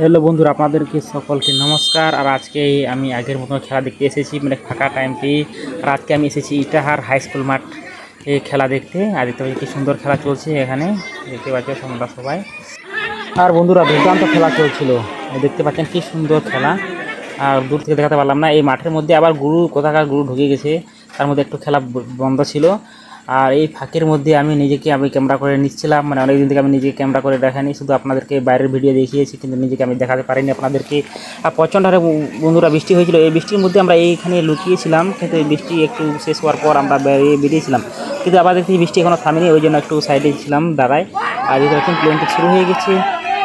Hello বন্ধুরা, আপনাদেরকে সকলকে নমস্কার। আর আজকে আমি আগের মতো খেলা দেখতে এসেছি মানে ফাঁকা টাইমটি আর আজকে আমি এসেছি ইটাহার হাই স্কুল মাঠ এই খেলা দেখতে। আর দেখতে পাচ্ছি কি সুন্দর খেলা চলছে এখানে। দেখতে পাচ্ছি তোমরা সবাই। আর বন্ধুরা, দুর্দান্ত খেলা চলছিল। দেখতে পাচ্ছেন কি সুন্দর খেলা। আর দূর থেকে দেখাতে পারলাম না, এই মাঠের মধ্যে আবার গুরু কোথাকার গুরু ঢুকে গেছে। তার মধ্যে একটু খেলা বন্ধ ছিল। আর এই ফাঁকের মধ্যে আমি নিজেকে, আমি ক্যামেরা করে নিচ্ছিলাম। মানে অনেকদিন থেকে আমি নিজেকে ক্যামেরা করে দেখানি শুধু আপনাদেরকে বাইরের ভিডিও দেখিয়েছি, কিন্তু নিজেকে আমি দেখাতে পারিনি আপনাদেরকে। আর প্রচণ্ড হারে বন্ধুরা বৃষ্টি হয়েছিল। এই বৃষ্টির মধ্যে আমরা এইখানে লুকিয়েছিলাম, কিন্তু এই বৃষ্টি একটু শেষ হওয়ার পর আমরা বেরিয়ে বেরিয়েছিলাম। কিন্তু আবার দেখছি বৃষ্টি এখনও থামেনি, ওই জন্য একটু সাইডে ছিলাম দাঁড়ায়। আর এই দেখুন প্লেনটি শুরু হয়ে গেছে,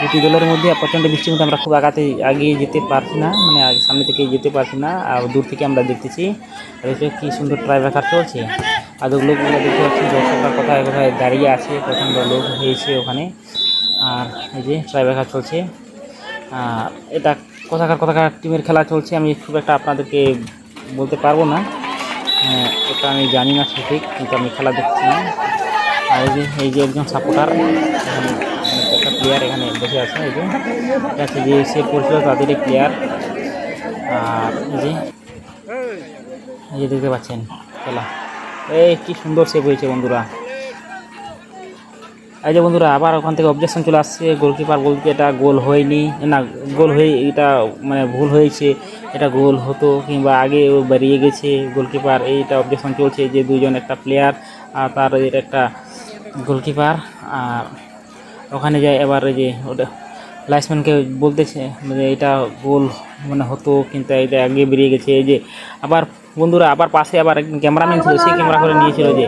দুটি দলের মধ্যে প্রচণ্ড বৃষ্টির মধ্যে আমরা খুব আগাতে এগিয়ে যেতে পারছি না মানে সামনে থেকে যেতে পারছি না, আর দূর থেকে আমরা দেখতেছি। আর এটা কি সুন্দর ট্রাইভার চলছে। আর লোকগুলো দেখতে পাচ্ছি দর্শকরা কোথায় কোথায় দাঁড়িয়ে আছে প্রচণ্ড লোক হয়েছে ওখানে। আর এই যে ট্রাইভার চলছে। এটা কোথাকার কোথাকার টিমের খেলা চলছে আমি খুব একটা আপনাদেরকে বলতে পারব না। হ্যাঁ, এটা আমি জানি না সঠিক কিন্তু আমি খেলা দেখছি। না আর এই যে এই যে একজন সাপোর্টার একটা প্লেয়ার এখানে বসে আছে এই যে। হচ্ছে যে সে পরিচিত তাদেরই প্লেয়ার আর এই যে এই যে দেখতে পাচ্ছেন খেলা। এই, কি সুন্দর সেভ হয়েছে বন্ধুরা। এই যে বন্ধুরা, আবার ওখান থেকে অবজেকশন চলে আসছে গোলকিপার বলতে এটা গোল হয়নি। না গোল হয়ে, এটা মানে ভুল হয়েছে, এটা গোল হতো, কিংবা আগে ও বেরিয়ে গেছে গোলকিপার এইটা অবজেকশন চলছে যে দুজন একটা প্লেয়ার আর তার এটা একটা গোলকিপার আর ওখানে যায় এবার যে, ওটা লাইসম্যানকে বলতেছে মানে এটা গোল মানে হতো কিন্তু এটা আগে বেরিয়ে গেছে এই যে আবার বন্ধুরা আবার পাশে আবার ক্যামেরাম্যান ছিল সেই ক্যামেরা করে নিয়েছিল যে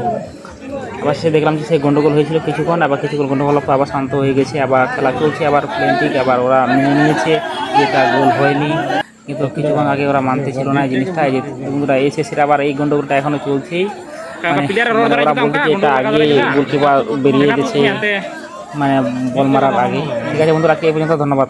আবার সে দেখলাম যে সেই গন্ডগোল হয়েছিল কিছুক্ষণ আবার কিছুক্ষণ গন্ডগোল আবার শান্ত হয়ে গেছে আবার খেলা চলছে আবার প্লেনটিক আবার ওরা মেনে নিয়েছে যে এটা গোল হয়নি। কিন্তু কিছুক্ষণ আগে ওরা মানতে ছিল না এই জিনিসটা এই যে বন্ধুরা এসে সেটা আবার এই গন্ডগোলটা এখনও চলছেই। মানে মানে ওরা বলছে যে এটা আগে গোলকিপার বেরিয়ে গেছে। মানে বল মারার আগে। ঠিক আছে বন্ধুরা আজকে এই পর্যন্ত ধন্যবাদ।